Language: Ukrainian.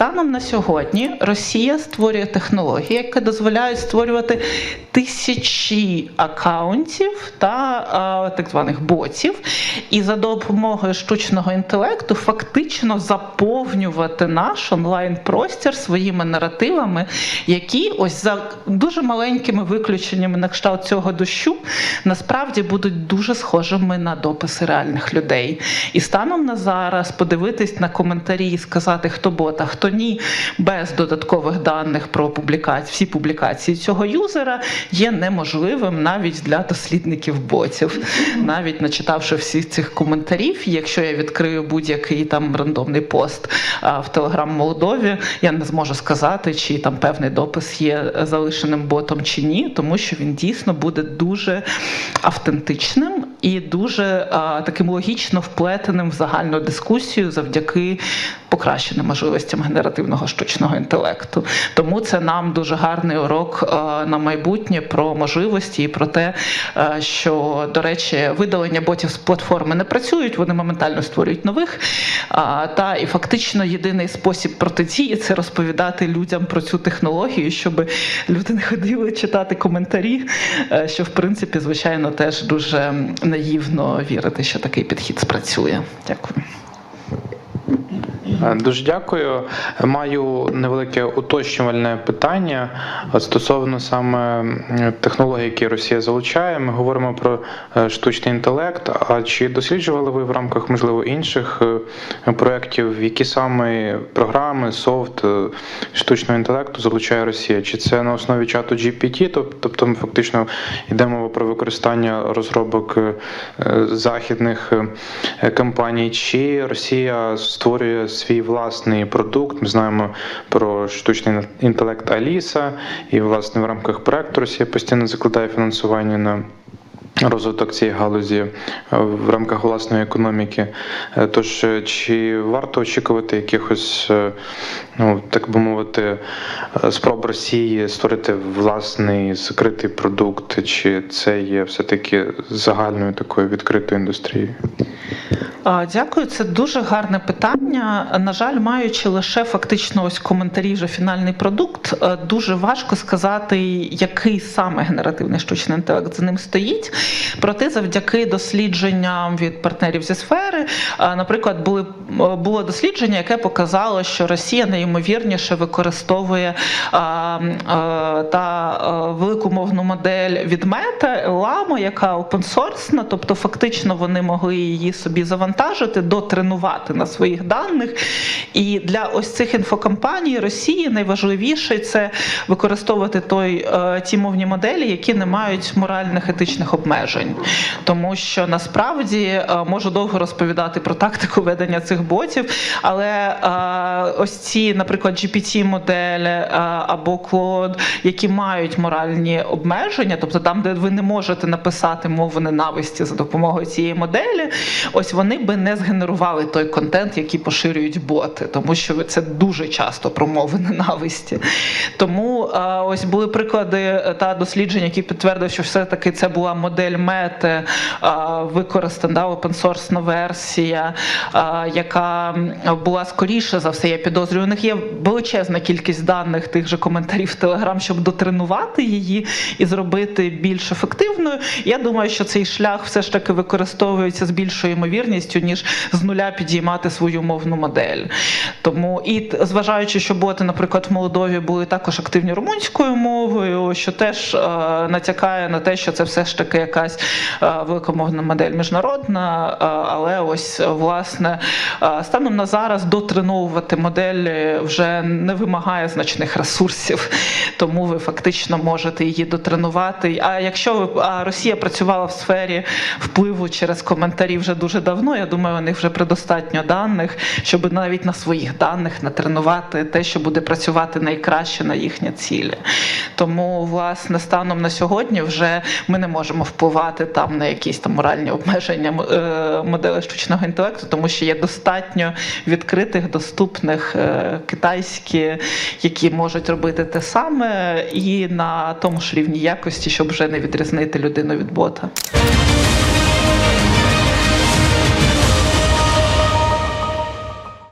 Станом на сьогодні Росія створює технології, які дозволяють створювати тисячі акаунтів та так званих ботів, і за допомогою штучного інтелекту фактично заповнювати наш онлайн-простір своїми наративами, які ось за дуже маленькими виключеннями на кшталт цього дощу насправді будуть дуже схожими на дописи реальних людей. І станом на зараз подивитись на коментарі і сказати, хто бот, а хто ні, без додаткових даних про публікації, всі публікації цього юзера є неможливим навіть для дослідників ботів. Навіть начитавши всіх цих коментарів, якщо я відкрию будь-який там рандомний пост в Телеграм Молдові, я не зможу сказати, чи там певний допис є залишеним ботом чи ні, тому що він дійсно буде дуже автентичним і дуже а, таким логічно вплетеним в загальну дискусію завдяки покращеним можливостям генеративного штучного інтелекту. Тому це нам дуже гарний урок на майбутнє про можливості і про те, що, до речі, видалення ботів з платформи не працюють, вони моментально створюють нових. Та і фактично єдиний спосіб протидії це розповідати людям про цю технологію, щоб люди не ходили читати коментарі, е, що в принципі, звичайно, теж дуже наївно вірити, що такий підхід спрацює. Дякую. Е, Дуже дякую. Маю невелике уточнювальне питання стосовно саме технологій, які Росія залучає. Ми говоримо про е, штучний інтелект. А чи досліджували ви в рамках можливо інших е, проєктів, які саме програми, софт е, штучного інтелекту залучає Росія? Чи це на основі чату GPT? Тоб- Тобто ми фактично йдемо про використання розробок е, е, західних е, компаній, чи Росія створює свій власний продукт? Ми знаємо про штучний інтелект Аліса, і власне в рамках проекту Росія постійно закладає фінансування на. Розвиток цієї галузі е, в рамках власної економіки. Е, Тож е, чи варто очікувати якихось, ну так би мовити, спроб Росії створити власний закритий продукт, чи це є все-таки загальною такою відкритою індустрією? Дякую, це дуже гарне питання. На жаль, маючи лише фактично ось коментарі вже фінальний продукт, е, дуже важко сказати, який саме генеративний штучний інтелект за ним стоїть. Проте, завдяки дослідженням від партнерів зі сфери, е, наприклад, були е, було дослідження, яке показало, що Росія найімовірніше використовує та велику мовну модель від Мета Llama, яка опенсорсна, тобто фактично вони могли її собі завантажити, дотренувати на своїх даних. І для ось цих інфокомпаній Росії найважливіше це використовувати той е, ті мовні моделі, які не мають моральних етичних обмежень, тому що насправді е, можу довго розповідати про тактику ведення цих ботів, але е, ось ці, наприклад, GPT-моделі е, або Claude, які мають моральні обмеження, тобто там, де ви не можете написати мову ненависті за допомогою цієї моделі, ось вони би не згенерували той контент, який поширюють боти, тому що це дуже часто про мови ненависті. Тому е, ось були приклади е, та дослідження, які підтвердили, що все-таки це була модель мети, е, використана open-source версія, яка була скоріше за все, я підозрюю. У них є величезна кількість даних тих же коментарів в Телеграм, щоб дотренувати її і зробити більш ефективною. Я думаю, що цей шлях все ж таки використовується з більшою ймовірністю, ніж з нуля підіймати свою мовну модель. Тому і зважаючи, що боти, наприклад, в Молдові були також активні румунською мовою, що теж е, натякає на те, що це все ж таки якась е, великомовна модель міжнародна. е, але ось власне станом на зараз дотреновувати модель вже не вимагає значних ресурсів, тому ви фактично можете її дотренувати. А якщо ви- а Росія працювала в сфері впливу через коментарі вже дуже давно, я думаю, у них вже предостатньо даних, щоб навіть на своїх даних натренувати те, що буде працювати найкраще на їхні цілі. Тому, власне, станом на сьогодні вже ми не можемо впливати там на якісь там моральні обмеження е, моделей штучного інтелекту, тому що є достатньо відкритих, доступних е, китайські, які можуть робити те саме, і на тому ж рівні якості, щоб вже не відрізнити людину від бота.